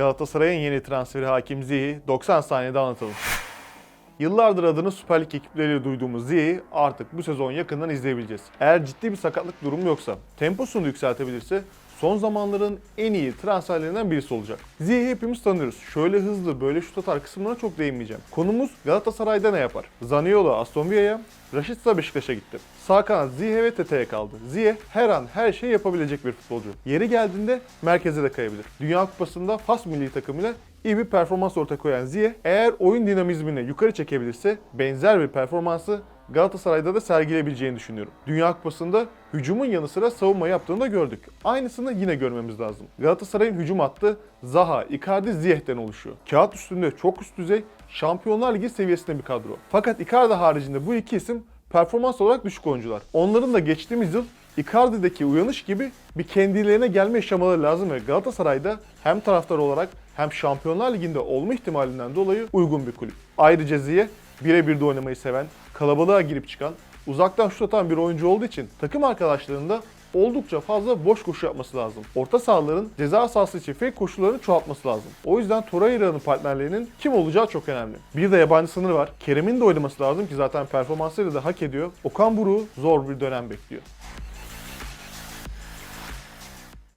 Galatasaray'ın yeni transferi Hakim Ziyech'i 90 saniyede anlatalım. Yıllardır adını Süper Lig ekipleriyle duyduğumuz Ziyech'i artık bu sezon yakından izleyebileceğiz. Eğer ciddi bir sakatlık durumu yoksa, temposunu yükseltebilirse son zamanların en iyi transferlerinden birisi olacak. Ziyech'i hepimiz tanıyoruz. Şöyle hızlı, böyle şut atar kısımlarına çok değinmeyeceğim. Konumuz Galatasaray'da ne yapar? Zaniolo Aston Villa'ya, Raşitsa Beşiktaş'a gitti. Sağ kanat Ziyech ve Tete'ye kaldı. Ziyech her an her şeyi yapabilecek bir futbolcu. Yeri geldiğinde merkeze de kayabilir. Dünya Kupası'nda Fas milli takımıyla iyi bir performans ortaya koyan Ziyech eğer oyun dinamizmini yukarı çekebilirse benzer bir performansı Galatasaray'da da sergileyebileceğini düşünüyorum. Dünya Kupası'nda hücumun yanı sıra savunma yaptığını da gördük. Aynısını yine görmemiz lazım. Galatasaray'ın hücum hattı Zaha, Icardi, Ziyech'ten oluşuyor. Kağıt üstünde çok üst düzey, Şampiyonlar Ligi seviyesinde bir kadro. Fakat Icardi haricinde bu iki isim performans olarak düşük oyuncular. Onların da geçtiğimiz yıl Icardi'deki uyanış gibi bir kendilerine gelme yaşamaları lazım ve Galatasaray'da hem taraftar olarak hem Şampiyonlar Ligi'nde olma ihtimalinden dolayı uygun bir kulüp. Ayrıca Ziyech birebir de oynamayı seven, kalabalığa girip çıkan, uzaktan şut atan bir oyuncu olduğu için takım arkadaşlarında oldukça fazla boş koşu yapması lazım. Orta sahaların ceza sahası için fake koşularını çoğaltması lazım. O yüzden Torreira'nın partnerlerinin kim olacağı çok önemli. Bir de yabancı sınırı var. Kerem'in de oynaması lazım ki zaten performansıyla da hak ediyor. Okan Buruk'u zor bir dönem bekliyor.